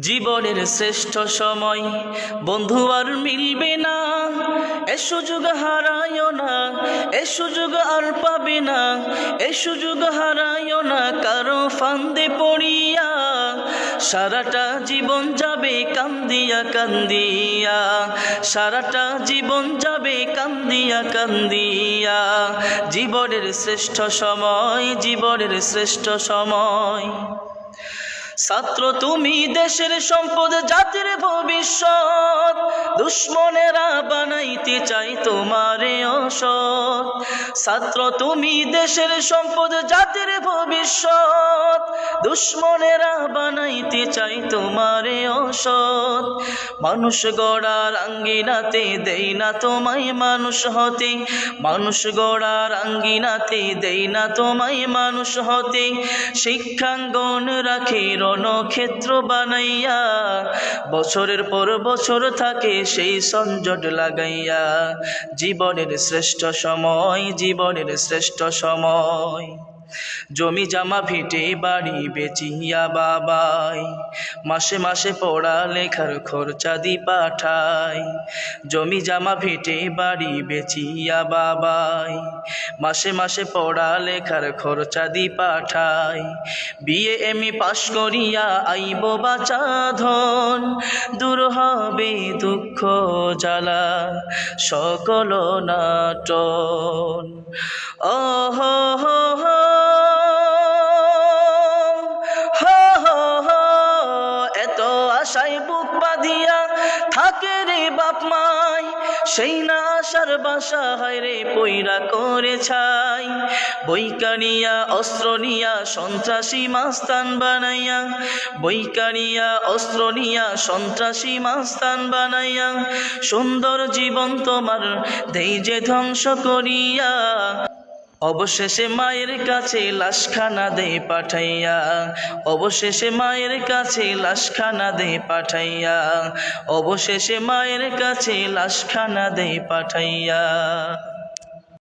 জীবনের শ্রেষ্ঠ সময়, বন্ধু আর মিলবে না, এ সুযোগ হারায়ও না, এ সুযোগ আর পাবে না, এ সুযোগ হারায়ও না, কারও ফান্দে পড়িয়া, সারাটা জীবন যাবে কান্দিয়া কান্দিয়া, সারাটা জীবন যাবে কান্দিয়া কান্দিয়া, জীবনের শ্রেষ্ঠ সময়, জীবনের শ্রেষ্ঠ সময়। ছাত্র, তুমি দেশের সম্পদ, জাতির ভবিষ্যৎ। দুশ্মনেরা বানাইতে চাই তোমারে অসৎ। ছাত্র, তুমি দেশের সম্পদ, জাতির ভবিষ্যৎ। দুশ্মনেরা বানাইতে চাই তোমারে অসৎ। মানুষ গড়ার আঙ্গিনাতে দেই না তোমায় মানুষ হতে। মানুষ গড়ার আঙ্গিনাতে দেই না তোমায় মানুষ হতে। শিক্ষাঙ্গন রাখে রণক্ষেত্র বানাইয়া, বছরের পর বছর থাকে সেই সঞ্জট লাগাইয়া। জীবনের শ্রেষ্ঠ সময়, জীবনের শ্রেষ্ঠ সময়। জমি জামা ভিটে বাড়ি বেচিয়া বাবাই। মাসে মাসে পড়া লেখার খরচা দি পাঠাই। জমি জামা ভিটে বাড়ি বেচিয়া বাবাই। মাসে মাসে পড়া লেখার খরচা দি পাঠাই। বিয়ে এমই পাশ করিয়া আইব বাচা ধন। দূর হবে দুঃখ জ্বালা, সকল নাটন। থাকে রে বাপ মাই, সেই না আশার বাসা হায় রে পইরা করে ছাই। বৈকানিয়া অস্ত্র নিয়া, সন্ত্রাসী মাস্তান বানাইয়া। বৈকানিয়া অস্ত্র নিয়া, সন্ত্রাসী মাস্তান বানাইয়া। সুন্দর জীবন তোমার, দেই যে ধ্বংস করিয়া। অবশেষে মায়ের কাছে লাশখানা দে পাঠাইয়া, অবশেষে মায়ের কাছে লাশখানা দে পাঠাইয়া, অবশেষে মায়ের কাছে লাশখানা দে পাঠাইয়া।